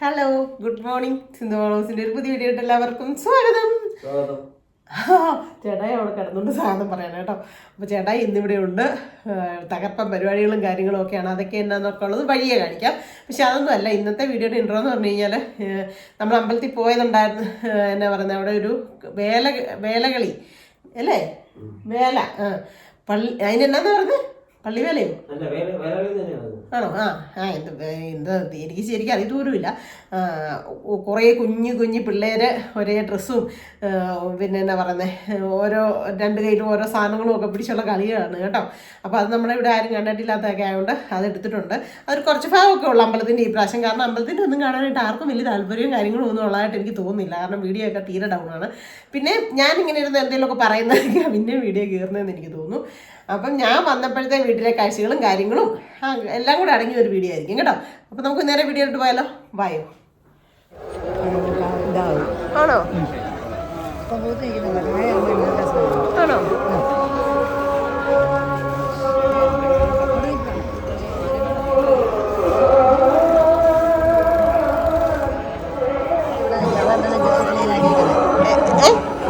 Hello good morning Sindhu ഹൗസിന്റെ ഒരു പുതിയ വീഡിയോ എല്ലാവർക്കും സ്വാഗതം. സ്വാഗതം. ചേട്ടായി അവിടെ കിടന്നുകൊണ്ട് സാധനം പറയണം കേട്ടോ. അപ്പോൾ ചേട്ടായി ഇന്നിവിടെ ഉണ്ട്. തകർപ്പൻ പരിപാടികളും കാര്യങ്ങളും ഒക്കെയാണ്. അതൊക്കെ എന്നാന്നൊക്കെ ഉള്ളത് വഴിയെ കാണിക്കാം. പക്ഷെ അതൊന്നും അല്ല. ഇന്നത്തെ വീഡിയോയുടെ ഇൻട്രോ എന്ന് പറഞ്ഞു കഴിഞ്ഞാൽ നമ്മൾ അമ്പലത്തിൽ പോയതുണ്ടായിരുന്നു. എന്നാ പറയുന്നത് അവിടെ ഒരു വേല വേലകളി അല്ലേ? വേല ആ. പള്ളി അതിനെന്നാന്ന് പറഞ്ഞത് പള്ളിവേലയോ? വേലയോ ആണോ? ആ ആ എന്ത് എന്താ എനിക്ക് ശരിക്കും അറിയത്തൂരുമില്ല കുറേ കുഞ്ഞു കുഞ്ഞു പിള്ളേര് ഒരേ ഡ്രസ്സും പിന്നെ എന്നാ പറയുന്നത് ഓരോ രണ്ട് കയ്യിലും ഓരോ സാധനങ്ങളും ഒക്കെ പിടിച്ചുള്ള കളികളാണ് കേട്ടോ. അപ്പോൾ അത് നമ്മുടെ ഇവിടെ ആരും കണ്ടിട്ടില്ലാത്തതൊക്കെ ആയതുകൊണ്ട് അത് എടുത്തിട്ടുണ്ട്. അതൊരു കുറച്ച് ഭാഗമൊക്കെ ഉള്ളു അമ്പലത്തിന്റെ ഈ പ്രാവശ്യം. കാരണം അമ്പലത്തിന്റെ ഒന്നും കാണാനായിട്ട് ആർക്കും വലിയ താല്പര്യവും കാര്യങ്ങളും ഒന്നും ഉള്ളതായിട്ട് എനിക്ക് തോന്നുന്നില്ല. കാരണം വീഡിയോ ഒക്കെ തീരെ ഡൗൺ ആണ്. പിന്നെ ഞാനിങ്ങനെ ഇരുന്ന് എന്തെങ്കിലുമൊക്കെ പറയുന്നതൊക്കെ പിന്നെ വീഡിയോ കയറുന്നതെന്ന് എനിക്ക് തോന്നുന്നു. അപ്പം ഞാൻ വന്നപ്പോഴത്തെ വീട്ടിലെ കാഴ്ചകളും കാര്യങ്ങളും എല്ലാം കൂടെ അടങ്ങിയ ഒരു വീഡിയോ ആയിരിക്കും കേട്ടോ. അപ്പം നമുക്ക് നേരെ വീഡിയോ ഇട്ട് പോയാലോ? വായോ ആണോ? ആണോ?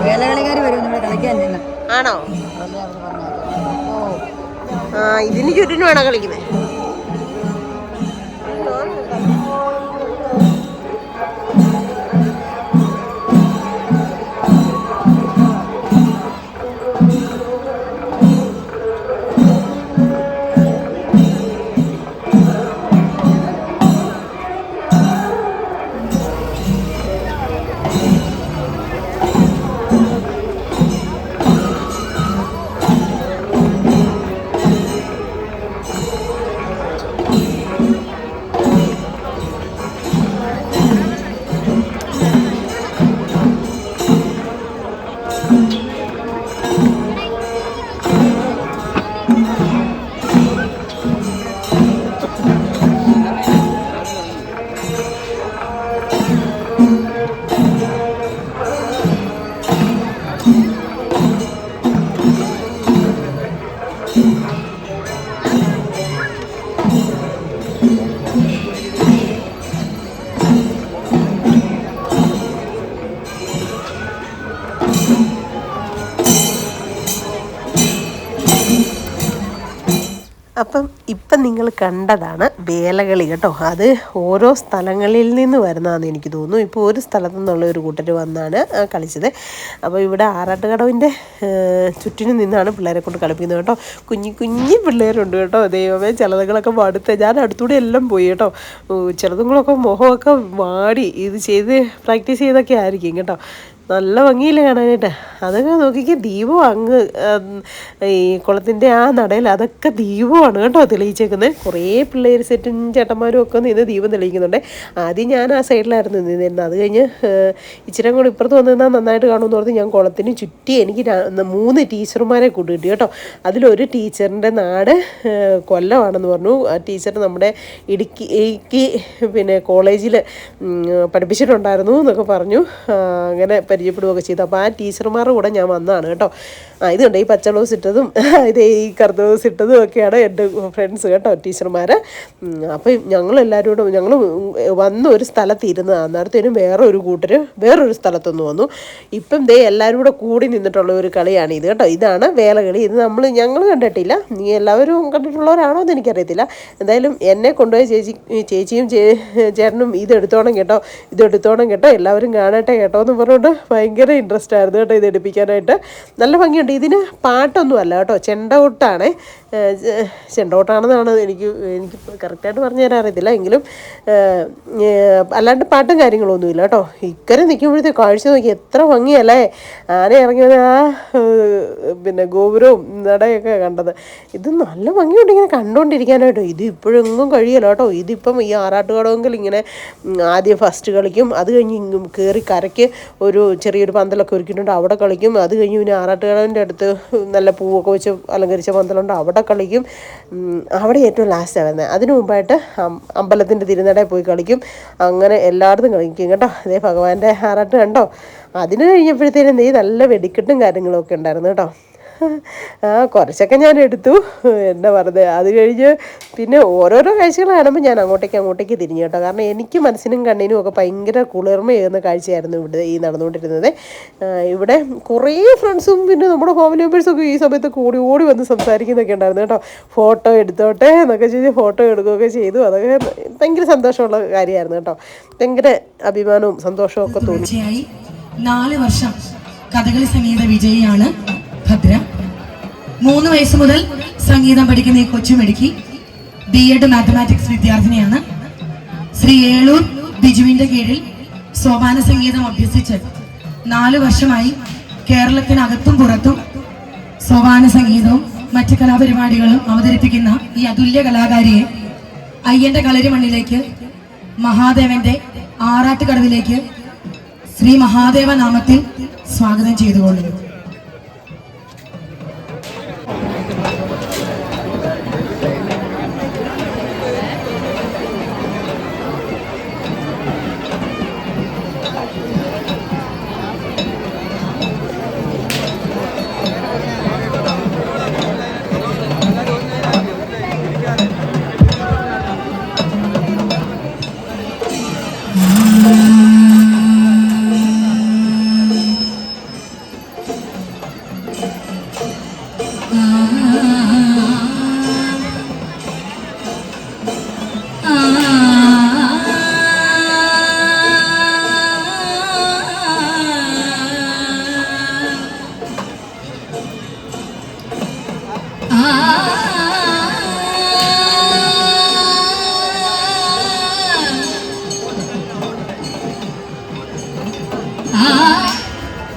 വേലകളിക്കാർ വരും നമ്മുടെ കളിക്കാൻ ആണോ ഇതിന് ചുറ്റിനും വേണോ കളിക്കുന്നത് അപ്പം ഇപ്പം നിങ്ങൾ കണ്ടതാണ് വേലകളി കേട്ടോ. അത് ഓരോ സ്ഥലങ്ങളിൽ നിന്ന് വരുന്നതാണെന്ന് എനിക്ക് തോന്നുന്നു. ഇപ്പോൾ ഒരു സ്ഥലത്തു നിന്നുള്ള ഒരു കൂട്ടർ വന്നാണ് കളിച്ചത്. അപ്പോൾ ഇവിടെ ആറാട്ടുകടവിന്റെ ചുറ്റിനും നിന്നാണ് പിള്ളേരെ കൊണ്ട് കളിപ്പിക്കുന്നത് കേട്ടോ. കുഞ്ഞി കുഞ്ഞി പിള്ളേരുണ്ട് കേട്ടോ. ദൈവമേ ചിലതുകളൊക്കെ മടുത്ത് ഞാൻ അടുത്തൂടെ എല്ലാം പോയി കേട്ടോ. ചിലതുകളൊക്കെ മുഖമൊക്കെ വാടി ഇത് ചെയ്ത് പ്രാക്ടീസ് ചെയ്തൊക്കെ ആയിരിക്കും കേട്ടോ. നല്ല ഭംഗിയില്ല കാണാനായിട്ട്. അതൊക്കെ നോക്കിക്ക് ദീപം അങ്ങ് ഈ കുളത്തിന്റെ ആ നടയിൽ അതൊക്കെ ദീപമാണ് കേട്ടോ തെളിയിച്ചേക്കുന്നത് കുറേ പിള്ളേർ സെറ്റും ചേട്ടന്മാരും ഒക്കെ നിന്ന് ദീപം തെളിയിക്കുന്നുണ്ട്. ആദ്യം ഞാൻ ആ സൈഡിലായിരുന്നു നിന്നിരുന്നത്. അത് കഴിഞ്ഞ് ഇച്ചിരി കൂടി ഇപ്പുറത്ത് വന്നിരുന്നാൽ നന്നായിട്ട് കാണുമെന്ന് പറഞ്ഞ് ഞാൻ കുളത്തിന് ചുറ്റി എനിക്ക് മൂന്ന് ടീച്ചർമാരെ കൂട്ടി കിട്ടി. കേട്ടോ അതിലൊരു ടീച്ചറിന്റെ നാട് കൊല്ലമാണെന്ന് പറഞ്ഞു. ആ ടീച്ചർ നമ്മുടെ ഇടുക്കി പിന്നെ കോളേജിൽ പഠിപ്പിച്ചിട്ടുണ്ടായിരുന്നു എന്നൊക്കെ പറഞ്ഞു. അങ്ങനെ പരിചയപ്പെടുകയൊക്കെ ചെയ്തു. അപ്പോൾ ആ ടീച്ചർമാരുടെ കൂടെ ഞാൻ വന്നതാണ് കേട്ടോ. ഇതുണ്ട്. ഈ പച്ച ബ്ലൗസ് ഇട്ടതും ഇത് ഈ കറുത്ത ബ്ലൗസ് ഇട്ടതും ഒക്കെയാണ് എന്റെ ഫ്രണ്ട്സ് കേട്ടോ ടീച്ചർമാർ അപ്പം ഞങ്ങളെല്ലാവരും കൂടെ ഞങ്ങൾ വന്ന ഒരു സ്ഥലത്ത് ഇരുന്നതാണ് അന്നേരത്തേനും വേറെ ഒരു കൂട്ടർ വേറൊരു സ്ഥലത്തൊന്ന് വന്നു. ഇപ്പം ദേ എല്ലാവരും കൂടെ കൂടി നിന്നിട്ടുള്ള ഒരു കളിയാണ് ഇത് കേട്ടോ. ഇതാണ് വേലകളി. ഇത് നമ്മൾ ഞങ്ങൾ കണ്ടിട്ടില്ല. നീ എല്ലാവരും കണ്ടിട്ടുള്ളവരാണോ എന്ന് എനിക്കറിയത്തില്ല. എന്തായാലും എന്നെ കൊണ്ടുപോയി ചേച്ചി ചേച്ചിയും ചേട്ടനും ഇതെടുത്തോണം കേട്ടോ. ഇതെടുത്തോണം കേട്ടോ. എല്ലാവരും കാണട്ടെ കേട്ടോ എന്ന് പറഞ്ഞുകൊണ്ട് ഭയങ്കര ഇൻട്രസ്റ്റ് ആയിരുന്നു കേട്ടോ ഇത് എടുപ്പിക്കാനായിട്ട്. നല്ല ഭംഗിയുണ്ട്. ഇതിന് പാട്ടൊന്നും അല്ല കേട്ടോ. ചെണ്ടോട്ടാണ്. ചെണ്ടോട്ടാണെന്നാണ് എനിക്ക് എനിക്ക് കറക്റ്റായിട്ട് പറഞ്ഞു തരാൻ അറിയത്തില്ല. എങ്കിലും അല്ലാണ്ട് പാട്ടും കാര്യങ്ങളൊന്നുമില്ല കേട്ടോ. ഇക്കരെ നിൽക്കുമ്പോഴത്തെ കാഴ്ച നോക്കി എത്ര ഭംഗിയല്ലേ. ആന ഇറങ്ങിയത് ആ പിന്നെ ഗോപുരവും നടയൊക്കെ കണ്ടത്. ഇത് നല്ല ഭംഗിയുണ്ട് ഇങ്ങനെ കണ്ടുകൊണ്ടിരിക്കാനായിട്ടോ. ഇത് ഇപ്പോഴെങ്ങും കഴിയല്ല കേട്ടോ. ഇതിപ്പം ഈ ആറാട്ടുകടവെങ്കിൽ ഇങ്ങനെ ആദ്യം ഫസ്റ്റ് കളിക്കും. അത് കഴിഞ്ഞ് കയറി കരയ്ക്ക് ഒരു ചെറിയൊരു പന്തലൊക്കെ ഒരുക്കിയിട്ടുണ്ട്. അവിടെ കളിക്കും. അത് കഴിഞ്ഞ് പിന്നെ ആറാട്ടുകടവിന്റെ അടുത്ത് നല്ല പൂവൊക്കെ വെച്ച് അലങ്കരിച്ച പന്തലുണ്ട്. അവിടെ കളിക്കും. അവിടെ ഏറ്റവും ലാസ്റ്റാണ് വരുന്നത് അതിനു മുമ്പായിട്ട് അമ്പലത്തിന്റെ തിരുനടയിൽ പോയി കളിക്കും. അങ്ങനെ എല്ലായിടത്തും കളിക്കും കേട്ടോ. അതേ ഭഗവാന്റെ ആറാട്ട് കണ്ടോ? അതിന് കഴിഞ്ഞപ്പോഴത്തേനും നീ നല്ല വെടിക്കെട്ടും കാര്യങ്ങളൊക്കെ ഉണ്ടായിരുന്നു കേട്ടോ. ആ കുറച്ചൊക്കെ ഞാൻ എടുത്തു. എന്നാ പറഞ്ഞത് അത് കഴിഞ്ഞ് പിന്നെ ഓരോരോ കാഴ്ചകൾ കാണുമ്പോൾ ഞാൻ അങ്ങോട്ടേക്ക് അങ്ങോട്ടേക്ക് തിരിഞ്ഞു കേട്ടോ. കാരണം എനിക്ക് മനസ്സിനും കണ്ണിനും ഒക്കെ ഭയങ്കര കുളിർമയേകുന്ന കാഴ്ചയായിരുന്നു ഇവിടെ ഈ നടന്നുകൊണ്ടിരുന്നത്. ഇവിടെ കുറേ ഫ്രണ്ട്സും പിന്നെ നമ്മുടെ ഹോം മെമ്പേഴ്സും ഒക്കെ ഈ സമയത്ത് കൂടി ഓടി വന്ന് സംസാരിക്കുന്നൊക്കെ ഉണ്ടായിരുന്നു കേട്ടോ. ഫോട്ടോ എടുത്തോട്ടെ എന്നൊക്കെ ചെയ്ത് ഫോട്ടോ എടുക്കുകയൊക്കെ ചെയ്തു. അതൊക്കെ ഭയങ്കര സന്തോഷമുള്ള കാര്യമായിരുന്നു കേട്ടോ. ഭയങ്കര അഭിമാനവും സന്തോഷവും ഒക്കെ തോന്നി. നാല് വർഷം കഥകളി സംഗീത വിജയിയാണ്. ഭദ്ര. മൂന്ന് വയസ്സ് മുതൽ സംഗീതം പഠിക്കുന്ന ഈ കൊച്ചുമെടുക്കി ബി എഡ് മാത്തമാറ്റിക്സ് വിദ്യാർത്ഥിനിയാണ്. ശ്രീ ഏളൂർ ബിജുവിന്റെ കീഴിൽ സോപാന സംഗീതം അഭ്യസിച്ച് നാല് വർഷമായി കേരളത്തിനകത്തും പുറത്തും സോപാന സംഗീതവും മറ്റ് കലാപരിപാടികളും അവതരിപ്പിക്കുന്ന ഈ അതുല്യ കലാകാരിയെ അയ്യന്റെ കളരി മണ്ണിലേക്ക് മഹാദേവന്റെ ആറാട്ടുകടവിലേക്ക് ശ്രീ മഹാദേവ നാമത്തിൽ സ്വാഗതം ചെയ്തുകൊള്ളുന്നു.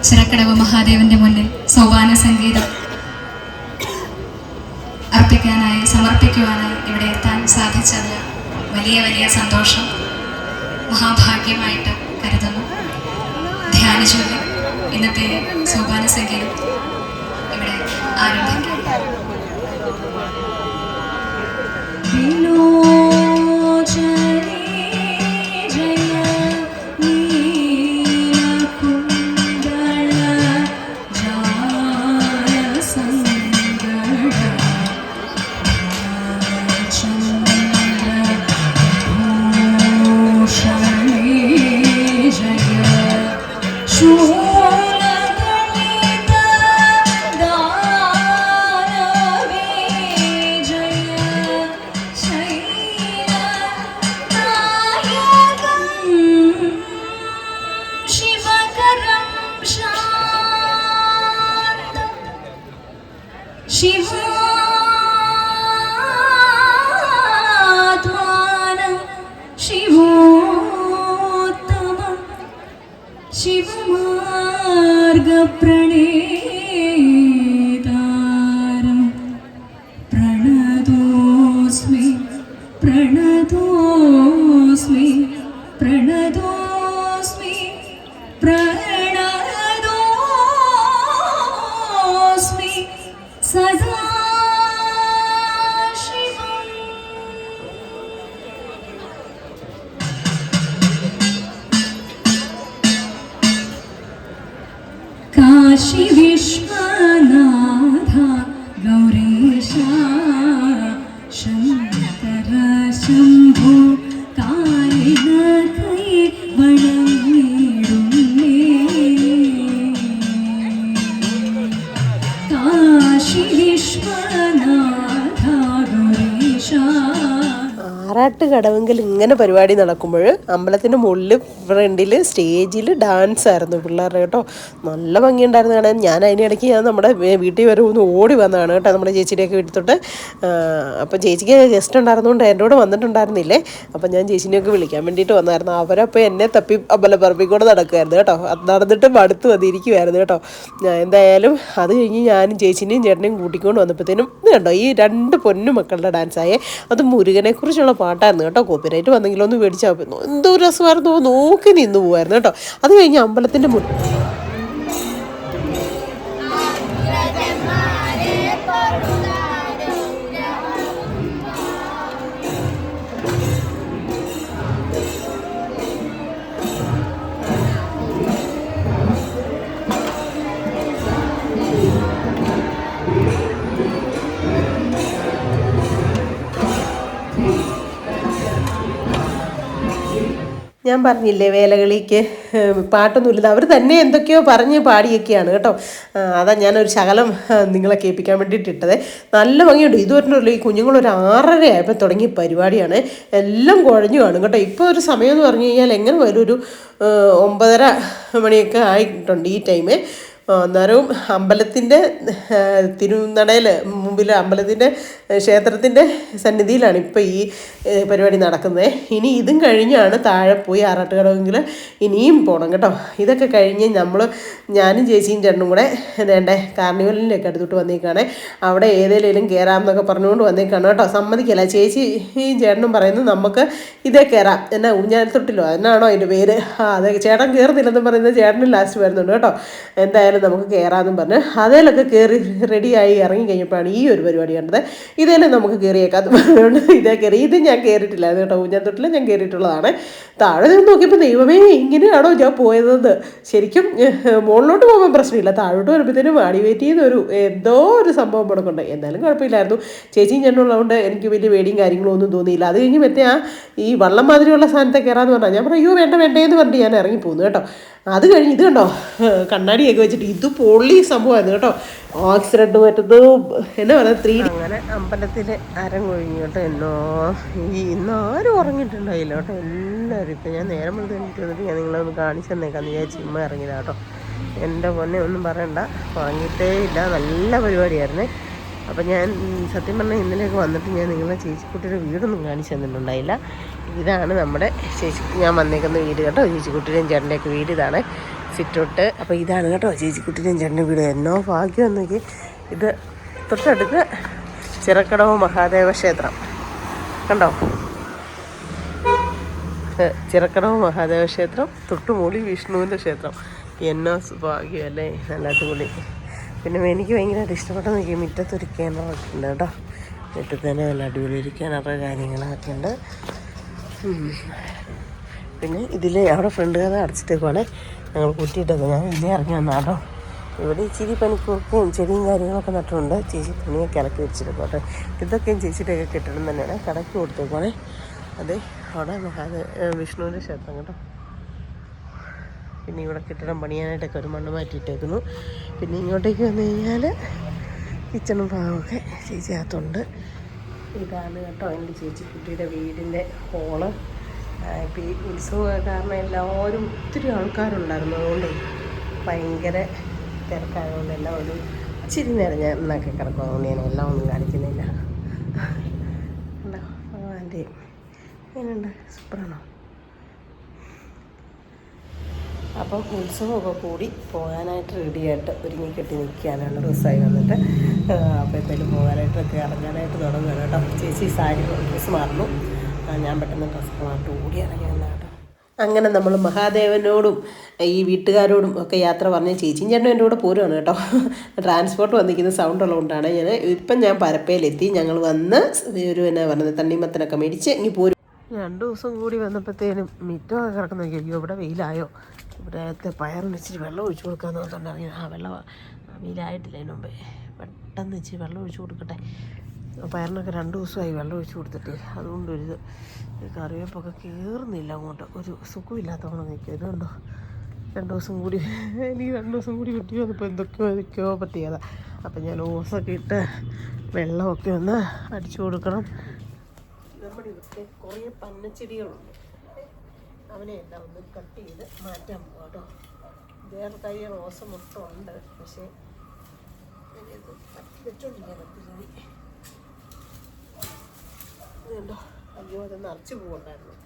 ചിറക്കടവ് മഹാദേവന്റെ മുന്നിൽ സോപാന സംഗീതം അർപ്പിക്കാനായി സമർപ്പിക്കുവാനായി ഇവിടെ എത്താൻ സാധിച്ചത് വലിയ വലിയ സന്തോഷം. മഹാഭാഗ്യമായിട്ട് കരുതുന്നു. ധ്യാനിച്ചുകൊണ്ട് ഇന്നത്തെ സോപാന സംഗീതം ഇവിടെ ആരംഭിക്കാം. tranquilo. ശിവമാർഗപ്രണേതാരം കൈ വണങ്ങിടുന്നേ കാശി വിശ്വനാഥ ഗൗരീശ ആറാട്ട് കടവെങ്കിൽ ഇങ്ങനെ പരിപാടി നടക്കുമ്പോൾ അമ്പലത്തിന്റെ മുകളിൽ ഫ്രണ്ടിൽ സ്റ്റേജിൽ ഡാൻസ് ആയിരുന്നു പിള്ളേരുടെ കേട്ടോ. നല്ല ഭംഗിയുണ്ടായിരുന്നു കാണാൻ. ഞാൻ അതിനിടയ്ക്ക് ഞാൻ നമ്മുടെ വീട്ടിൽ വരെ ഒന്ന് ഓടി വന്നതാണ് കേട്ടോ നമ്മുടെ ചേച്ചിയുടെയൊക്കെ വീട്ടിൽ അപ്പോൾ ചേച്ചിക്ക് ഗസ്റ്റ് ഉണ്ടായിരുന്നുകൊണ്ട് എന്റെ കൂടെ വന്നിട്ടുണ്ടായിരുന്നില്ലേ? അപ്പം ഞാൻ ചേച്ചിനെയൊക്കെ വിളിക്കാൻ വേണ്ടിയിട്ട് വന്നായിരുന്നു. അവരപ്പോൾ എന്നെ തപ്പി അമ്പലപ്പറമ്പിൽ നടക്കുമായിരുന്നു കേട്ടോ. നടന്നിട്ട് മടുത്ത് വന്നിരിക്കുമായിരുന്നു കേട്ടോ. എന്തായാലും അത് കഴിഞ്ഞ് ഞാനും ചേച്ചിനെയും ചേട്ടനെയും കൂട്ടിക്കൊണ്ട് വന്നപ്പോഴത്തേനും ഇത് കണ്ടോ ഈ രണ്ട് പൊന്നു മക്കളുടെ ഡാൻസായേ. അത് മുരുകനെക്കുറിച്ചുള്ള പാട്ടായിരുന്നു കേട്ടോ. കോപ്പിറൈറ്റ് വന്നെങ്കിലും ഒന്ന് മേടിച്ചാൽ എന്തോ രസമായിരുന്നു. നോക്കി നിന്നു പോവായിരുന്നു കേട്ടോ. അത് കഴിഞ്ഞ് അമ്പലത്തിന്റെ മുൻ ഞാൻ പറഞ്ഞില്ലേ വേലകളിക്ക് പാട്ടൊന്നും പാട്ടൊന്നുമില്ല അവർ തന്നെ എന്തൊക്കെയോ പറഞ്ഞ് പാടിയൊക്കെയാണ് കേട്ടോ. അതാ ഞാനൊരു ശകലം നിങ്ങളെ കേൾപ്പിക്കാൻ വേണ്ടിയിട്ട് ഇട്ടത്. നല്ല ഭംഗിയുണ്ട്. ഇതുവരെ ഈ കുഞ്ഞുങ്ങളൊരു ആറര ആയപ്പോൾ തുടങ്ങിയ പരിപാടിയാണ്. എല്ലാം കുഴഞ്ഞു കാണും കേട്ടോ. ഇപ്പോൾ ഒരു സമയം എന്ന് പറഞ്ഞു കഴിഞ്ഞാൽ എങ്ങനെ വരും? ഒരു ഒമ്പതര മണിയൊക്കെ ആയിട്ടുണ്ട് ഈ ടൈമ്. അന്നേരവും അമ്പലത്തിന്റെ തിരുനടയിൽ മുമ്പിൽ അമ്പലത്തിന്റെ ക്ഷേത്രത്തിന്റെ സന്നിധിയിലാണ് ഇപ്പോൾ ഈ പരിപാടി നടക്കുന്നത്. ഇനി ഇതും കഴിഞ്ഞാണ് താഴെ പോയി ആറാട്ടുകടവെങ്കിൽ ഇനിയും പോകണം കേട്ടോ. ഇതൊക്കെ കഴിഞ്ഞ് നമ്മൾ ഞാനും ചേച്ചിയും ചേട്ടനും കൂടെ വേണ്ടേ കാർണിവലിന്റെയൊക്കെ അടുത്തോട്ട് വന്നേക്കാണേ. അവിടെ ഏതേലും കയറാം എന്നൊക്കെ പറഞ്ഞുകൊണ്ട് വന്നേക്കാണ് കേട്ടോ. സമ്മതിക്കില്ല. ചേച്ചി ഈ ചേട്ടനും പറയുന്നത് നമുക്ക് ഇതേ കയറാം. എന്നാ ഊഞ്ഞാലത്തൊട്ടിലോ എന്നാണോ അതിന്റെ പേര്? ആ അതെ ചേട്ടൻ കയറുന്നില്ലെന്ന് പറയുന്നത് ചേട്ടനും ലാസ്റ്റ് വരുന്നുണ്ട് കേട്ടോ. എന്തായാലും നമുക്ക് കയറാമെന്നും പറഞ്ഞ് അതേലൊക്കെ കയറി റെഡിയായി ഇറങ്ങി കഴിഞ്ഞപ്പോഴാണ് ഈ ഒരു പരിപാടി കണ്ടത്. ഇതേലും നമുക്ക് കയറിയേക്കാത്ത പറഞ്ഞുകൊണ്ട് ഇതേ കയറി ഇത് ഞാൻ കയറിയിട്ടില്ലായിരുന്നു കേട്ടോ. ഊഞ്ഞാത്തൊട്ടിൽ ഞാൻ കയറിയിട്ടുള്ളതാണ് താഴെ നിന്ന് നോക്കിയപ്പോൾ ദൈവമേ ഇങ്ങനെയാണോ ഞാൻ പോയത് ശരിക്കും മുകളിലോട്ട് പോകുമ്പോൾ പ്രശ്നമില്ല. താഴോട്ട് വരുമ്പോഴത്തേനും വെയിറ്റ് ചെയ്യുന്ന ഒരു എന്തോ ഒരു സംഭവം മുടക്കുണ്ട് എന്നാലും കുഴപ്പമില്ലായിരുന്നു. ചേച്ചി ഞാനുള്ളതുകൊണ്ട് എനിക്ക് വലിയ പേടിയും കാര്യങ്ങളും ഒന്നും തോന്നിയില്ല. അത് കഴിഞ്ഞ് മറ്റേ ആ ഈ വള്ളം മാതിരിയുള്ള സാധനത്തെ കയറാന്ന് പറഞ്ഞാൽ ഞാൻ പറയും അയ്യോ വേണ്ട വേണ്ടേ എന്ന് പറഞ്ഞിട്ട് ഞാൻ ഇറങ്ങി പോകുന്നു കേട്ടോ. അത് കഴിഞ്ഞ് ഇത് കണ്ടോ? കണ്ണാടിയൊക്കെ വെച്ചിട്ട് ഇത് പൊള്ളി സംഭവമായിരുന്നു കേട്ടോ. ആക്സിഡന്റ് പറ്റത് എന്നാ പറയുക ത്രീ അങ്ങനെ അമ്പലത്തിൽ കൊഴിഞ്ഞു കേട്ടോ എന്നോ. ഈ ഇന്ന് ആരും ഉറങ്ങിയിട്ടുണ്ടായില്ല കേട്ടോ എല്ലാവരും. ഇപ്പം ഞാൻ നേരം വെളുത്ത് വന്നിട്ട് ഞാൻ നിങ്ങളെ ഒന്ന് കാണിച്ചു തന്നേക്കാന്ന് വിചാരിച്ച് ചുമ്മാ ഇറങ്ങിയതാ കേട്ടോ. എന്റെ പൊന്നെ ഒന്നും പറയണ്ട. ഉറങ്ങിയിട്ടേ ഇല്ല. നല്ല പരിപാടിയായിരുന്നേ. അപ്പം ഞാൻ സത്യം പറഞ്ഞാൽ ഇന്നലെയൊക്കെ വന്നിട്ട് ഞാൻ നിങ്ങളെ ചേച്ചിക്കുട്ടിയുടെ വീടൊന്നും കാണിച്ചു തന്നിട്ടുണ്ടായില്ല. ഇതാണ് നമ്മുടെ ചേച്ചി ഞാൻ വന്നേക്കുന്ന വീട് കേട്ടോ. ചേച്ചിക്കുട്ടിയുടെയും ചേട്ടന്റെയൊക്കെ വീട് ഇതാണ്. സിറ്റൗട്ട്. അപ്പോൾ ഇതാണ് കേട്ടോ ചേച്ചിക്കുട്ടിയുടെയും ചേട്ടന്റെ വീട്. എന്നോ ഭാഗ്യം എന്നൊക്കെ ഇത് തൊട്ടടുത്ത് ചിറക്കടവ് മഹാദേവ ക്ഷേത്രം. കണ്ടോ? ചിറക്കടവ് മഹാദേവ ക്ഷേത്രം തൊട്ടുമൂടി വിഷ്ണുവിന്റെ ക്ഷേത്രം. എന്നോ ഭാഗ്യം അല്ലേ? നല്ല കൂടി പിന്നെ എനിക്ക് ഭയങ്കരമായിട്ട് ഇഷ്ടപ്പെട്ടെന്ന് നോക്കി മുറ്റത്തൊരു കിണറൊക്കെ ഉണ്ട് കേട്ടോ. മുറ്റത്ത് തന്നെ നല്ല അടിപൊളി ഒരു കിണറ് കാര്യങ്ങളൊക്കെ ഉണ്ട് പിന്നെ ഇതിൽ അവിടെ ഫ്രണ്ട് കഥ അടച്ചിട്ടേക്കുവാണ് ഞങ്ങൾ കുറ്റിയിട്ടത് ഞാൻ ഇനി ഇറങ്ങി വന്നാട്ടോ ഇവിടെ ഇച്ചിരി പനിക്കൊക്കെയും ചെടിയും കാര്യങ്ങളൊക്കെ നട്ടിട്ടുണ്ട്. ചേച്ചി തുണിയൊക്കെ ഇറക്കി വെച്ചിരിക്കോട്ടെ ഇതൊക്കെയും ചേച്ചിയുടെയൊക്കെ കെട്ടിടം തന്നെയാണ്. കടക്കി കൊടുത്തേക്കുവാണേ അതെ അവിടെ മഹാദേ വിഷ്ണുവിന്റെ ക്ഷേത്രം കേട്ടോ. പിന്നെ ഇവിടെ കെട്ടിടം പണിയാനായിട്ടൊക്കെ ഒരു മണ്ണ് മാറ്റിയിട്ടേക്കുന്നു. പിന്നെ ഇങ്ങോട്ടേക്ക് വന്നു കഴിഞ്ഞാൽ കിച്ചണും ഭാഗമൊക്കെ ചേച്ചി അകത്തുണ്ട് ഇതാണ് കേട്ടോ എന്റെ ചേച്ചി കുട്ടിയുടെ വീടിന്റെ ഹോൾ. ഇപ്പോൾ ഈ ഉത്സവം കാരണം എല്ലാവരും ഒത്തിരി ആൾക്കാരുണ്ടായിരുന്നു. അതുകൊണ്ട് ഭയങ്കര തിരക്കായതുകൊണ്ട് എല്ലാം ഒരു ഇച്ചിരി നേരം ഞാൻ എന്നൊക്കെ കിടക്കും. അതുകൊണ്ട് ഞാൻ എല്ലാം ഒന്നും കാണിക്കുന്നില്ല. ഉണ്ടോ ഭഗവാന്റെ എങ്ങനെയുണ്ട്? സൂപ്പറാണോ? അപ്പം ഉത്സവമൊക്കെ കൂടി പോകാനായിട്ട് റെഡിയായിട്ട് ഒരുങ്ങി കെട്ടി നിൽക്കുകയാണ് രണ്ട് ദിവസമായി വന്നിട്ട് അപ്പോൾ എന്തായാലും പോകാനായിട്ടൊക്കെ ഇറങ്ങാനായിട്ട് തുടങ്ങുകയാണ് കേട്ടോ. ചേച്ചി സാരി ഡ്രസ്സ് മാറുന്നു. ഞാൻ പെട്ടെന്ന് ഡ്രസ്സ് മാറിട്ട് ഓടി ഇറങ്ങി വന്ന കേട്ടോ. അങ്ങനെ നമ്മൾ മഹാദേവനോടും ഈ വീട്ടുകാരോടും ഒക്കെ യാത്ര പറഞ്ഞ ചേച്ചിയും ചേട്ടനും എന്റെ കൂടെ പോരുവാണ് കേട്ടോ. ട്രാൻസ്പോർട്ട് വന്നിരിക്കുന്ന സൗണ്ട് ഉള്ളതുകൊണ്ടാണ് ഞാൻ ഇപ്പം ഞാൻ പരപ്പയിലെത്തി. ഞങ്ങൾ വന്ന് ഒരു എന്നാ പറഞ്ഞത് തണ്ണിമത്തനൊക്കെ മേടിച്ച് ഇനി പോരും. രണ്ടു ദിവസം കൂടി വന്നപ്പോഴത്തേനും മിറ്റമൊക്കെ കിടക്കുന്ന അയ്യോ ഇവിടെ വെയിലായോ? ഇവിടത്തെ പയറിന് വെള്ളം ഒഴിച്ചു കൊടുക്കാന്ന് പറഞ്ഞിട്ടുണ്ടെങ്കിൽ ആ വെള്ളം വെയിലായിട്ടില്ല അതിന് മുമ്പേ? പെട്ടെന്ന് ഇച്ചിരി വെള്ളം ഒഴിച്ചു കൊടുക്കട്ടെ. പയറിനൊക്കെ രണ്ട് ദിവസമായി വെള്ളം ഒഴിച്ചു കൊടുത്തിട്ട്. അതുകൊണ്ട് ഒരു ഇത് ഈ കറിവേപ്പൊക്കെ കയറുന്നില്ല അങ്ങോട്ട്. ഒരു സുഖമില്ലാത്തവണ്ണം നിൽക്കും കണ്ടോ? രണ്ട് ദിവസം കൂടി എനിക്ക് രണ്ട് ദിവസം കൂടി കിട്ടി വന്നപ്പോൾ എന്തൊക്കെയോ എന്തൊക്കെയോ പറ്റിയതാ. അപ്പം ഞാൻ ഓസൊക്കെ ഇട്ട് വെള്ളമൊക്കെ ഒന്ന് അടിച്ചു കൊടുക്കണം. നമ്മുടെ ഇവിടുത്തെ കുറേ പന്നച്ചെടികളുണ്ട്. അവനെ എല്ലാം ഒന്ന് കട്ട് ചെയ്ത് മാറ്റാൻ പോകട്ടോ വേറെ കൈ റോസ് മൊത്തം ഉണ്ട് പക്ഷേ എനിക്കത് വെച്ചോണ്ടിരിക്കാൻ അയ്യോ അത് നിറച്ച് പോകണ്ടായിരുന്നു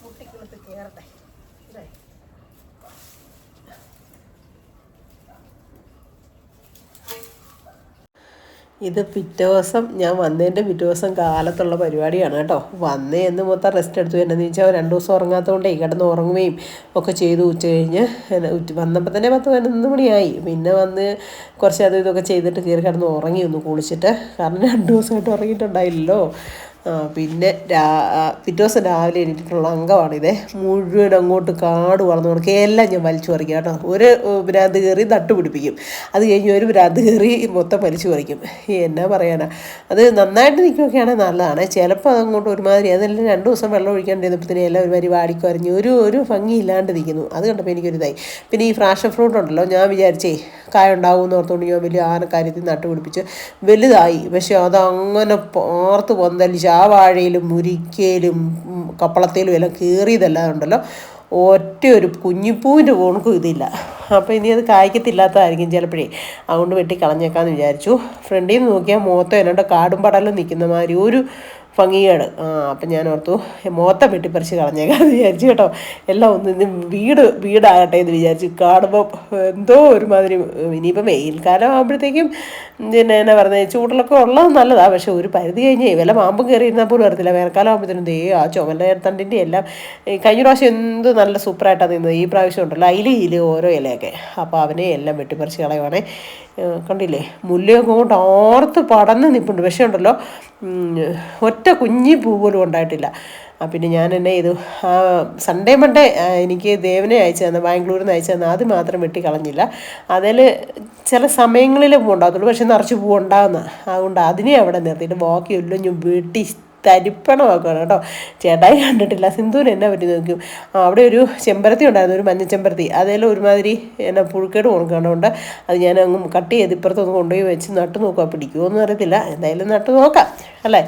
കുട്ടിക്കുളത്ത് കയറട്ടെ ഇത് പിറ്റേ ദിവസം ഞാൻ വന്നതിന്റെ പിറ്റേ ദിവസം കാലത്തുള്ള പരിപാടിയാണ് കേട്ടോ. വന്നേ എന്ന് മൊത്തം റെസ്റ്റ് എടുത്തു. എന്നു വെച്ചാൽ രണ്ട് ദിവസം ഉറങ്ങാത്തതുകൊണ്ടേ കിടന്ന് ഉറങ്ങുകയും ഒക്കെ ചെയ്തു ഉച്ച കഴിഞ്ഞ്. വന്നപ്പോൾ തന്നെ പത്ത് പതിനൊന്ന് മണിയായി. പിന്നെ വന്ന് കുറച്ച് അതും ഇതൊക്കെ ചെയ്തിട്ട് കയറി കിടന്ന് ഉറങ്ങി ഒന്ന് കുളിച്ചിട്ട്. കാരണം രണ്ട് ദിവസമായിട്ട് ഉറങ്ങിയിട്ടുണ്ടായില്ലല്ലോ. പിന്നെ രാ പിറ്റേ ദിവസം രാവിലെ എണീറ്റിട്ടുള്ള അംഗമാണിത്. മുഴുവൻ അങ്ങോട്ട് കാട് വളർന്നു കൊടുക്കുക എല്ലാം ഞാൻ വലിച്ചു പറിക്കും കേട്ടോ. ഒരു ഭ്രാന്ത് കയറി നട്ടുപിടിപ്പിക്കും അത് കഴിഞ്ഞ് ഒരു ഭ്രാന്ത് കയറി മൊത്തം വലിച്ചു പറിക്കും. എന്നാ പറയാനാ. അത് നന്നായിട്ട് നിൽക്കുകയൊക്കെയാണെങ്കിൽ നല്ലതാണ്. ചിലപ്പോൾ അതങ്ങോട്ട് ഒരുമാതിരി അതെല്ലാം രണ്ട് ദിവസം വെള്ളം ഒഴിക്കാണ്ടിരുന്നപ്പോഴത്തേനും എല്ലാം ഒരുമാതിരി വാടിക്കുറഞ്ഞ് ഒരു ഒരു ഭംഗി ഇല്ലാണ്ട് നിൽക്കുന്നു. അത് കണ്ടപ്പോൾ എനിക്കൊരിതായി. പിന്നെ ഈ ഫ്രാഷൻ ഫ്രൂട്ട് ഉണ്ടല്ലോ ഞാൻ വിചാരിച്ചേ കായ ഉണ്ടാവും എന്ന് ഓർത്തുകൊണ്ട് ഞാൻ വലിയ ആനക്കാര്യത്തിൽ നട്ടുപിടിപ്പിച്ച് വലുതായി. പക്ഷേ അതങ്ങനെ പാർത്ത് പന്തലിച്ച് ആ വാഴയിലും മുരിക്കയിലും കപ്പളത്തേലും എല്ലാം കീറിയതെല്ലാം ഉണ്ടല്ലോ. ഒറ്റ ഒരു കുഞ്ഞിപ്പൂവിന്റെ കോണക്കും ഇതില്ല. അപ്പോൾ ഇനി അത് കായ്ക്കത്തില്ലാത്തതായിരിക്കും ചിലപ്പോഴേ. അതുകൊണ്ട് വെട്ടി കളഞ്ഞേക്കാന്ന് വിചാരിച്ചു. ഫ്രണ്ടിൽ നിന്ന് നോക്കിയാൽ മുഖത്ത് എന്നോട് കാടും പടലും നിൽക്കുന്ന മാതിരി ഒരു ഭംഗിയാണ്. ആ അപ്പം ഞാൻ ഓർത്തു മൊത്തം വെട്ടിപ്പറിച്ച് കളഞ്ഞേക്കാന്ന് വിചാരിച്ചു കേട്ടോ. എല്ലാം ഒന്ന് ഇന്ന് വീട് വീടാകട്ടെ എന്ന് വിചാരിച്ചു. കാണുമ്പോൾ എന്തോ ഒരുമാതിരി ഇനിയിപ്പം വെയിൽക്കാലം ആകുമ്പോഴത്തേക്കും പിന്നെ എന്നാ പറയുന്നത് ചൂടിലൊക്കെ ഉള്ളത് നല്ലതാണ് പക്ഷെ ഒരു പരിധി കഴിഞ്ഞേ വില മാമ്പും കയറി ഇരുന്നാൽ പോലും അറിയത്തില്ല വേനൽക്കാലം ആകുമ്പോഴത്തേനും ദേ ആ ചുമല തണ്ടിന്റെ എല്ലാം കഴിഞ്ഞ പ്രാവശ്യം എന്ത് നല്ല സൂപ്പറായിട്ടാണ് നിന്നത്. ഈ പ്രാവശ്യം ഉണ്ടല്ലോ അതിൽ ഓരോ ഇലയൊക്കെ. അപ്പോൾ അവനെ എല്ലാം വെട്ടിപ്പറിച്ച് കളയുവാണേ. കണ്ടില്ലേ? മുല്ലയൊക്കെ കൊണ്ട് ഓർത്ത് പടന്ന് നിൽപ്പുണ്ട് പക്ഷേ ഉണ്ടല്ലോ ഉം, ഒറ്റ കുഞ്ഞി പൂ പോലും ഉണ്ടായിട്ടില്ല. പിന്നെ ഞാൻ എന്നെ ആ സൺഡേ മൺഡേ എനിക്ക് ദേവനെ അയച്ചു തന്നെ ബാംഗ്ലൂരിൽ നിന്ന് അയച്ചു തന്ന അത് മാത്രം വെട്ടി കളഞ്ഞില്ല അതിൽ ചില സമയങ്ങളിൽ പൂ ഉണ്ടാകത്തുള്ളൂ. പക്ഷെ നിറച്ച് പൂ ഉണ്ടാകുന്ന അതുകൊണ്ട് അതിനെ അവിടെ നിർത്തിയിട്ട് ബാക്കി ഉല്ലഞ്ഞു വെട്ടി തരിപ്പണമാക്കുകയാണ് കേട്ടോ. ചേട്ടായി കണ്ടിട്ടില്ല. സിന്ധുവിന് എന്നെ പറ്റി നോക്കും അവിടെ ഒരു ചെമ്പരത്തി ഉണ്ടായിരുന്നു ഒരു മഞ്ഞ ചെമ്പരത്തി. അതിൽ ഒരുമാതിരി എന്നെ പുഴുക്കേട് കൊടുക്കേണ്ടതുകൊണ്ട് അത് ഞാൻ അങ്ങ് കട്ട് ചെയ്ത് ഇപ്പുറത്തൊന്ന് കൊണ്ടുപോയി വെച്ച് നട്ട് നോക്കുക പിടിക്കുമോ എന്ന് അറിയത്തില്ല. എന്തായാലും നട്ട് നോക്കാം. അല്ലേ?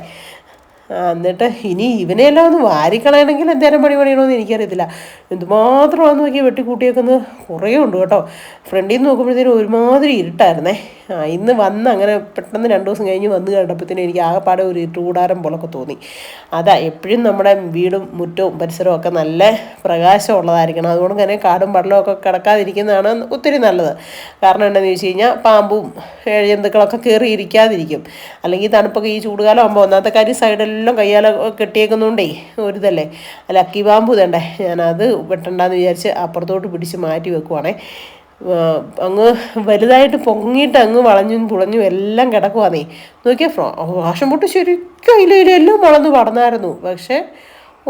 എന്നിട്ട് ഇനി ഇവനെല്ലാം ഒന്ന് വാരിക്കളയണമെങ്കിൽ എന്തേരം പണി പണിയണമെന്ന് എനിക്കറിയത്തില്ല. എന്തുമാത്രമാണെന്ന് നോക്കി വെട്ടിക്കൂട്ടിയേക്കുന്നത്? കുറേ ഉണ്ട് കേട്ടോ. ഫ്രണ്ടിൽ നിന്ന് നോക്കുമ്പോഴത്തേനും ഒരുമാതിരി ഇരുട്ടായിരുന്നേ. ആ ഇന്ന് വന്ന് അങ്ങനെ പെട്ടെന്ന് രണ്ട് ദിവസം കഴിഞ്ഞ് വന്ന് കണ്ടപ്പോഴത്തേനും എനിക്ക് ആകെപ്പാടെ ഒരു ഇരുട്ടുകൂടാരം പോലൊക്കെ തോന്നി. അതാ എപ്പോഴും നമ്മുടെ വീടും മുറ്റവും പരിസരവും ഒക്കെ നല്ല പ്രകാശമുള്ളതായിരിക്കണം. അതുകൊണ്ട് തന്നെ കാടും പടലും ഒക്കെ കിടക്കാതിരിക്കുന്നതാണ് ഒത്തിരി നല്ലത്. കാരണം എന്താണെന്ന് ചോദിച്ചു കഴിഞ്ഞാൽ പാമ്പും ജന്തുക്കളൊക്കെ കയറി ഇരിക്കാതിരിക്കും. അല്ലെങ്കിൽ തണുപ്പൊക്കെ ഈ ചൂടുകാലം ആകുമ്പോൾ ഒന്നാമത്തെ കാര്യം സൈഡെല്ലാം കയ്യാല കെട്ടിയേക്കുന്നതുകൊണ്ടേ ഒരിതല്ലേ. അല്ല അക്കി പാമ്പ് തേണ്ടേ ഞാനത് വെട്ടണ്ടെന്ന് വിചാരിച്ച് അപ്പുറത്തോട്ട് പിടിച്ച് മാറ്റി വെക്കുവാണേ. അങ്ങ് വലുതായിട്ട് പൊങ്ങിയിട്ട് അങ്ങ് വളഞ്ഞും പുളഞ്ഞും എല്ലാം കിടക്കുവാന്നേ നോക്കിയാൽ വാഷം പൊട്ട് ശരിക്കും അതിലും എല്ലാം വളർന്ന് പടന്നായിരുന്നു പക്ഷേ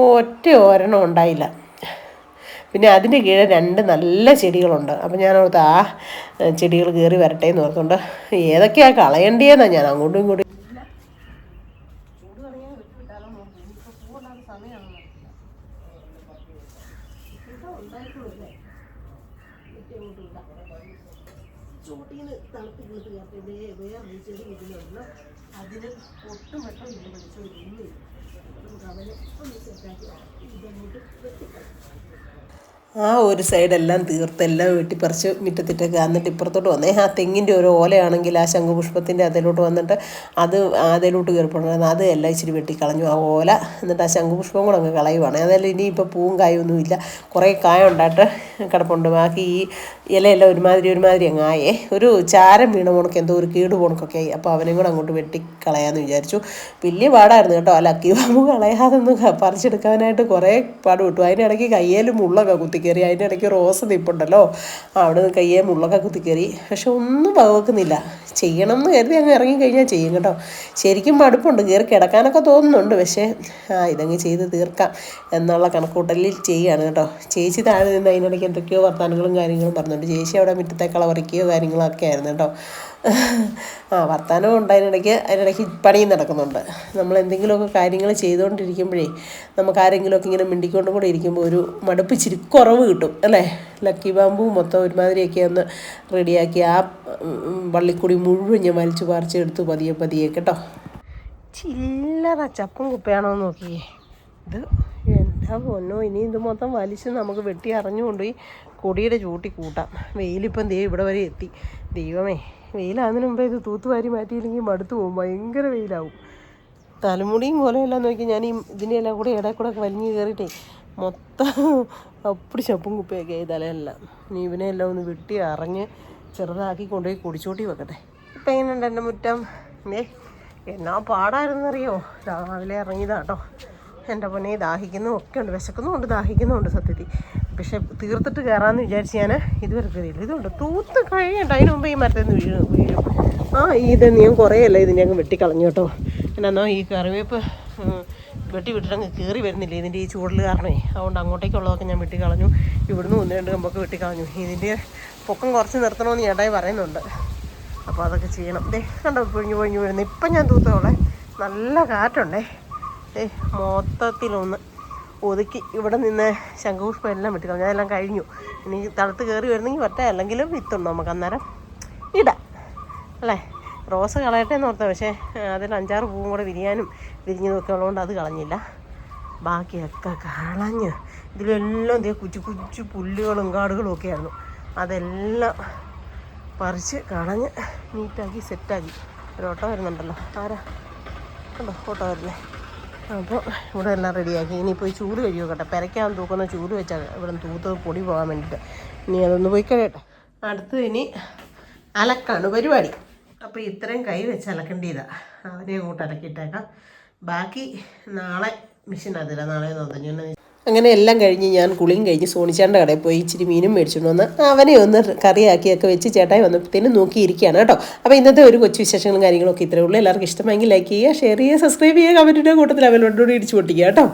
ഒറ്റ ഒരെണ്ണം ഉണ്ടായില്ല. പിന്നെ അതിന്റെ കീഴെ രണ്ട് നല്ല ചെടികളുണ്ട്. അപ്പം ഞാൻ ഓർത്ത് ആ ചെടികൾ കയറി വരട്ടെ എന്ന് ഓർത്തുകൊണ്ട് ഏതൊക്കെയാണ് കളയേണ്ടിയെന്നാണ് ഞാൻ അങ്ങോട്ടും ഇങ്ങോട്ടും ചോട്ടിന്ന് തണുപ്പ് കിളുത്ത് കയറ്റി വേറെ ചെടി ഇതിലുണ്ടല്ലോ അതിന് ഒട്ടും വെട്ടം ഇല്ല വിളിച്ചു ഇന്നില്ല നമുക്ക് അവനെ ഒന്ന് സെറ്റാക്കി ഇതങ്ങോട്ട് വെട്ടിക്കളയാം ആ ഒരു സൈഡെല്ലാം തീർത്ത് തീർത്തെല്ലാം വെട്ടിപ്പറിച്ച് മുറ്റത്തിട്ടൊക്കെ എന്നിട്ട് ഇപ്പുറത്തോട്ട് വന്നേ. ആ തെങ്ങിന്റെ ഒരു ഓലയാണെങ്കിൽ ആ ശംഖുപുഷ്പത്തിന്റെ അതിലോട്ട് വന്നിട്ട് അത് അതിലോട്ട് കയറിപ്പോണ്ടായിരുന്നു അത് എല്ലാം ഇച്ചിരി വെട്ടിക്കളഞ്ഞു. ആ ഓല എന്നിട്ട് ആ ശംഖുപുഷ്പം കൂടെ അങ്ങ് കളയുവാണ്. അതായത് ഇനിയിപ്പോൾ പൂവും കായൊന്നുമില്ല. കുറേ കായ ഉണ്ടായിട്ട് കിടപ്പുണ്ട്. ബാക്കി ഈ ഇലയെല്ലാം ഒരുമാതിരി ഒരുമാതിരി അങ്ങായേ ഒരു ചാരം വീണ പോണക്ക് എന്തോ ഒരു കീട് പോണക്കൊക്കെ ആയി. അപ്പോൾ അവനെയും കൂടെ അങ്ങോട്ട് വെട്ടിക്കളയാമെന്ന് വിചാരിച്ചു. വലിയ പാടായിരുന്നു കേട്ടോ. അല്ല അക്കി ബാമ്പു കളയാതൊന്നും പറിച്ചെടുക്കാനായിട്ട് കുറേ പാട് വിട്ടു. അതിനിടയ്ക്ക് കയ്യേലും മുള്ളൊക്കെ കുത്തിക്കയറി അതിന്റെ ഇടയ്ക്ക് റോസ് നിപ്പുണ്ടല്ലോ. അവിടെ നിന്ന് കയ്യേ മുള്ളൊക്കെ കുത്തിക്കയറി പക്ഷെ ഒന്നും വകവെക്കുന്നില്ല. ചെയ്യണം എന്ന് കരുതി അങ്ങ് ഇറങ്ങിക്കഴിഞ്ഞാൽ ചെയ്യും കേട്ടോ. ശരിക്കും മടുപ്പുണ്ട്. കയറി കിടക്കാനൊക്കെ തോന്നുന്നുണ്ട്. പക്ഷേ ആ ഇതങ്ങ് ചെയ്ത് തീർക്കാം എന്നുള്ള കണക്കൂട്ടലിൽ ചെയ്യുകയാണ് കേട്ടോ. ചേച്ചി താഴെ നിന്ന് അതിനിടയ്ക്ക് എന്തൊക്കെയോ വർത്തമാനങ്ങളും കാര്യങ്ങളും പറഞ്ഞുണ്ട് ചേച്ചി അവിടെ മുറ്റത്തെ കളവറിക്കുകയോ കാര്യങ്ങളൊക്കെ ആയിരുന്നു കേട്ടോ. ആ വർത്തമാനം ഉണ്ട് അതിനിടയ്ക്ക് അതിനിടയ്ക്ക് പണിയും നടക്കുന്നുണ്ട്. നമ്മൾ എന്തെങ്കിലുമൊക്കെ കാര്യങ്ങൾ ചെയ്തുകൊണ്ടിരിക്കുമ്പോഴേ നമുക്ക് ആരെങ്കിലുമൊക്കെ ഇങ്ങനെ മിണ്ടിക്കൊണ്ട് കൂടെ ഇരിക്കുമ്പോൾ ഒരു മടുപ്പ് ഇച്ചിരി കുറവ് കിട്ടും അല്ലേ? ലക്കി ബാമ്പു മൊത്തം ഒരുമാതിരിയൊക്കെ ഒന്ന് റെഡിയാക്കി ആ വള്ളിക്കൂടി മുഴുവൻ ഞാൻ വലിച്ചു പറിച്ചെടുത്ത് പതിയെ പതിയെ കേട്ടോ. ചില്ലറ ചപ്പും കുപ്പയാണോ നോക്കിയേ. ഇത് എന്താ പൊന്നോ? ഇനി ഇത് മൊത്തം വലിച്ച് നമുക്ക് വെട്ടി അറിഞ്ഞു കൊണ്ടുപോയി കൊടിയുടെ ചൂട്ടി കൂട്ടാം. വെയിലിപ്പം ദൈവം ഇവിടെ വരെ എത്തി. ദൈവമേ വെയിലാകുന്നതിന് മുമ്പേ ഇത് തൂത്തുവാരി മാറ്റിയില്ലെങ്കിൽ മടുത്തു പോകും. ഭയങ്കര വെയിലാവും. തലമുടിയും കോലമെല്ലാം നോക്കി ഞാൻ ഈ ഇതിന്റെ എല്ലാം കൂടെ ഇടയിൽ കൂടെ വലിഞ്ഞ് കയറിയിട്ടേ മൊത്തം അപ്പടി ചപ്പും കുപ്പിയൊക്കെ ആയി തലയെല്ലാം. ഇനി ഇവനെ എല്ലാം ഒന്ന് വെട്ടി അറിഞ്ഞ് ചെറുതാക്കി കൊണ്ടുപോയി കുടിച്ചോട്ടി വെക്കട്ടെ. ഇപ്പം എങ്ങനെയുണ്ട് എന്റെ മുറ്റം? ഏ എന്നാ പാടായിരുന്നറിയോ? രാവിലെ ഇറങ്ങിയതാ കേട്ടോ എന്റെ പൊന്നെ ദാഹിക്കുന്നു ഒക്കെ ഉണ്ട്. വിശക്കുന്നുമുണ്ട് ദാഹിക്കുന്നുമുണ്ട് സത്യത്തിൽ. പക്ഷെ തീർത്തിട്ട് കയറാമെന്ന് വിചാരിച്ച് ഞാൻ ഇതുവരെ കയറിയില്ല. ഇതുണ്ട്. തൂത്ത് കഴിയണ്ട. അതിന് മുമ്പ് ഈ മരത്തിൽ നിന്ന് വീഴും വീഴും. ആ ഇത് ഞാൻ കുറേ അല്ല ഇതിനെ അങ്ങ് വെട്ടിക്കളഞ്ഞു കേട്ടോ. എന്നാന്നോ ഈ കറിവേപ്പ് വെട്ടി വെട്ടി വിട്ടിട്ടങ്ങ് കയറി വരുന്നില്ല ഇതിന്റെ ഈ ചൂടിൽ കാരണമേ? അതുകൊണ്ട് അങ്ങോട്ടേക്കുള്ളതൊക്കെ ഞാൻ വെട്ടിക്കളഞ്ഞു. ഇവിടുന്ന് ഒന്ന് രണ്ട് കമ്പൊക്കെ വെട്ടിക്കളഞ്ഞു. ഇതിന്റെ പൊക്കം കുറച്ച് നിർത്തണമെന്ന് ചേട്ടായി പറയുന്നുണ്ട്. അപ്പോൾ അതൊക്കെ ചെയ്യണം. ദേ കണ്ടോ പൊഴിഞ്ഞു പൊഴിഞ്ഞു വീഴുന്നു. ഇപ്പം ഞാൻ തൂത്തോളെ നല്ല കാറ്റുണ്ടേ. മൊത്തത്തിലൊന്ന് ഒതുക്കി. ഇവിടെ നിന്ന് ശംഖുപുഷ്പം എല്ലാം വെട്ടി അതെല്ലാം കഴിഞ്ഞു. ഇനി തളത്ത് കയറി വരുന്നെങ്കിൽ പറ്റാ അല്ലെങ്കിലും വിത്തുണ്ടോ നമുക്ക് അന്നേരം? ഇടാം. അല്ലേ? റോസ് കളയട്ടെ എന്ന് ഓർത്ത പക്ഷേ അതിൽ അഞ്ചാറ് പൂവും കൂടെ വിരിയാനും വിരിഞ്ഞതൊക്കെ ഉള്ളതുകൊണ്ട് അത് കളഞ്ഞില്ല. ബാക്കിയൊക്കെ കളഞ്ഞ്. ഇതിലെല്ലാം ദേ കുച്ചു കുച്ചു പുല്ലുകളും കാടുകളും ഒക്കെ ആയിരുന്നു. അതെല്ലാം പറിച്ച് കളഞ്ഞ് നീറ്റാക്കി സെറ്റാക്കി. ഒരു ഓട്ടോ വരുന്നുണ്ടല്ലോ. ആരാ? കണ്ടോ ഓട്ടോ വരുന്നേ? അപ്പോൾ ഇവിടെ എല്ലാം റെഡിയാക്കി. ഇനിയിപ്പോൾ ചൂട് കഴിയുക കേട്ടോ. പെരയ്ക്കാൻ തൂക്കുന്ന ചൂട് വെച്ചാൽ ഇവിടെ തൂത്ത് പൊടി പോകാൻ വേണ്ടിയിട്ട് ഇനി അതൊന്ന് പോയി കഴിയട്ടെ. അടുത്ത് ഇനി അലക്കാണ് പരിപാടി. അപ്പോൾ ഇത്രയും കൈ വെച്ച് അലക്കേണ്ടിയതാണ് അവരെ കൂട്ട് അലക്കിയിട്ടേക്കാം. ബാക്കി നാളെ മിഷീൻ അതില്ല നാളെ നോക്കുന്നു അങ്ങനെ എല്ലാം കഴിഞ്ഞ് ഞാൻ കുളിയും കഴിഞ്ഞ് സോണിച്ചാന്റെ കടയിൽ പോയി ഇച്ചിരി മീനും മേടിച്ചുകൊണ്ട് വന്ന് അവനെ ഒന്ന് കറിയാക്കിയൊക്കെ വെച്ച് ചേട്ടായി വന്നപ്പോഴത്തേനും നോക്കിയിരിക്കുകയാണ് കേട്ടോ. അപ്പോൾ ഇന്നത്തെ ഒരു കൊച്ചു വിശേഷങ്ങളും കാര്യങ്ങളൊക്കെ ഇത്രയേ ഉള്ളൂ. എല്ലാവർക്കും ഇഷ്ടമെങ്കിൽ ലൈക്ക് ചെയ്യുക ഷെയർ ചെയ്യുക സബ്സ്ക്രൈബ് ചെയ്യുക കമന്റിന്റെ കൂട്ടത്തിൽ അവനോടുകൂടി ഇടിച്ചു പൊട്ടിക്കുക കേട്ടോ.